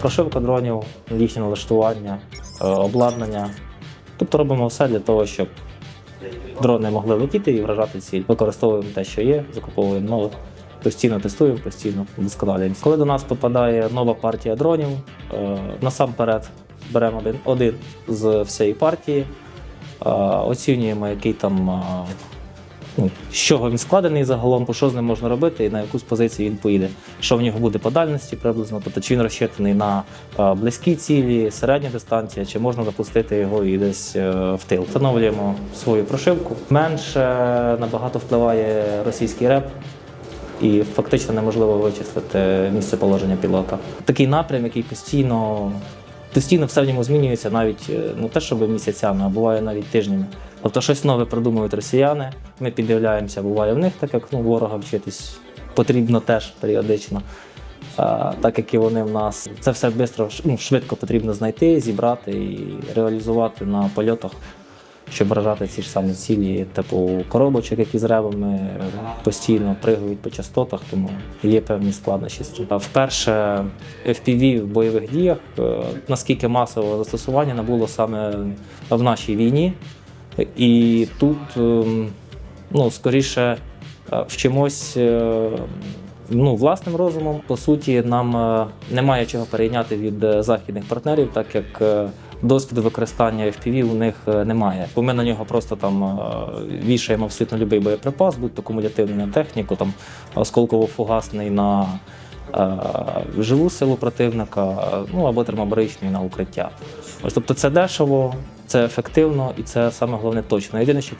Прошивка дронів, їхнє налаштування, е, обладнання. Тобто робимо все для того, щоб дрони могли летіти і вражати ціль. Використовуємо те, що є, закуповуємо нове, постійно тестуємо, постійно вдосконалюємося. Коли до нас попадає нова партія дронів, е, насамперед беремо один, один з всієї партії, е, оцінюємо, який там. Ну, з чого він складений загалом, по що з ним можна робити і на яку з позицій він поїде. Що в нього буде по дальності приблизно, тобто чи він розчитаний на е, близькі цілі, середня дистанція, чи можна запустити його і десь е, в тил. Встановлюємо свою прошивку. Менше набагато впливає російський реп. І фактично неможливо вичислити місце положення пілота. Такий напрям, який постійно, постійно все в ньому змінюється, навіть е, не те, щоб місяцями, а буває навіть тижнями. Тобто щось нове придумують росіяни. Ми піддивляємося, буває в них, так як ну, ворога вчитись потрібно теж періодично. А, так як і вони в нас. Це все швидко, ну, швидко потрібно знайти, зібрати і реалізувати на польотах, щоб вражати ці ж самі цілі, типу коробочок, які з ревами постійно пригають по частотах, тому є певні складнощі. Вперше FPV в бойових діях, е, наскільки масового застосування набуло саме в нашій війні. І тут, ем, ну, скоріше, е, вчимось е, ну, власним розумом. По суті, нам немає чого перейняти від західних партнерів, так як досвіду використання FPV у них е, немає. Бо ми на нього просто там е, вішаємо абсолютно будь-який боєприпас, будь то кумулятивний на техніку, там осколково-фугасний на е, живу силу противника, ну або термобаричний на укриття. Ось тобто це дешево, це ефективно і це саме головне точно. Єдине, що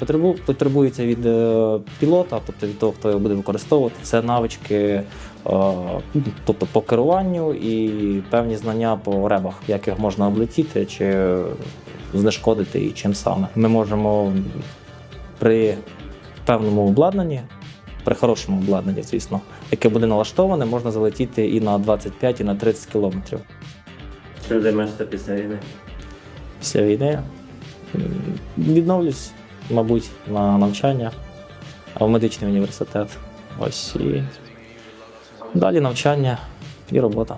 потребується від е, пілота, тобто від того, хто його буде використовувати, це навички, е, тобто по керуванню і певні знання по ребах, як їх можна облетіти чи знешкодити і чим саме. Ми можемо при певному обладнанні, при хорошому обладнанні, звісно, яке буде налаштоване, можна залетіти і на 25, і на 30 кілометрів. Чим займаєшся після війни? Після війни відновлюсь, мабуть, на навчання, в медичний університет. Ось і далі навчання і робота.